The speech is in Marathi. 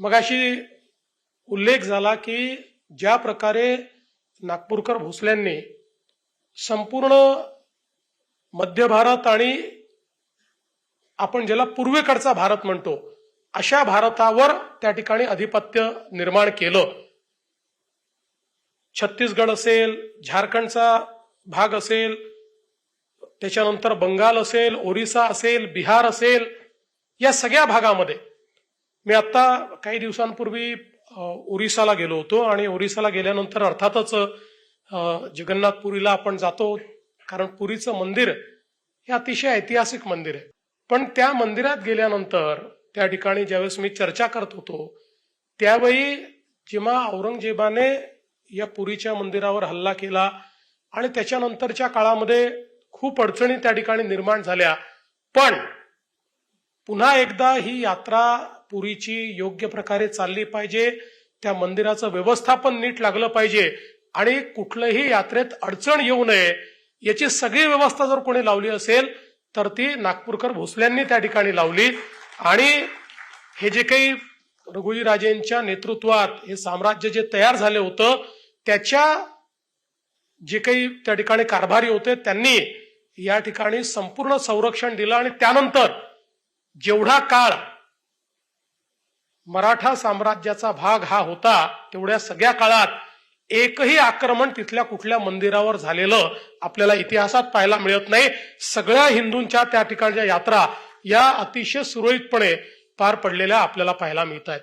मगाशी उल्लेख झाला की ज्या प्रकारे नागपूरकर भोसल्यांनी संपूर्ण मध्य भारत आणि आपण ज्याला पूर्वेकडचा भारत म्हणतो अशा भारतावर त्या ठिकाणी अधिपत्य निर्माण केलं. छत्तीसगड असेल झारखंडचा भाग असेल त्याच्यानंतर बंगाल असेल ओरिसा असेल बिहार असेल या सगळ्या भागामध्ये मी आता काही दिवसांपूर्वी ओरिसाला गेलो होतो आणि ओरिसाला गेल्यानंतर अर्थातच जगन्नाथपुरीला आपण जातो कारण पुरीचं मंदिर हे अतिशय ऐतिहासिक मंदिर आहे. पण त्या मंदिरात गेल्यानंतर त्या ठिकाणी ज्यावेळेस मी चर्चा करत होतो त्यावेळी जेव्हा औरंगजेबाने या पुरीच्या मंदिरावर हल्ला केला आणि त्याच्यानंतरच्या काळामध्ये खूप अडचणी त्या ठिकाणी निर्माण झाल्या. पण पुन्हा एकदा ही यात्रा पुरीची योग्य प्रकारे चालली पाहिजे त्या मंदिराचं व्यवस्थापन नीट लागलं पाहिजे आणि कुठलंही यात्रेत अडचण येऊ नये याची सगळी व्यवस्था जर कोणी लावली असेल तर ती नागपूरकर भोसल्यांनी त्या ठिकाणी लावली. आणि हे जे काही रघुजी राजेंच्या नेतृत्वात हे साम्राज्य जे तयार झाले होतं त्याच्या जे काही त्या ठिकाणी कारभारी होते त्यांनी या ठिकाणी संपूर्ण संरक्षण दिलं आणि त्यानंतर जेवढा काळ मराठा साम्राज्याचा भाग हा होता तेवढ्या सगळ्या काळात एकही आक्रमण तिथल्या कुठल्या मंदिरावर झालेलं आपल्याला इतिहासात पाहायला मिळत नाही. सगळ्या हिंदूंच्या त्या ठिकाणच्या यात्रा या अतिशय सुरळीतपणे पार पडलेल्या आपल्याला पाहायला मिळत आहेत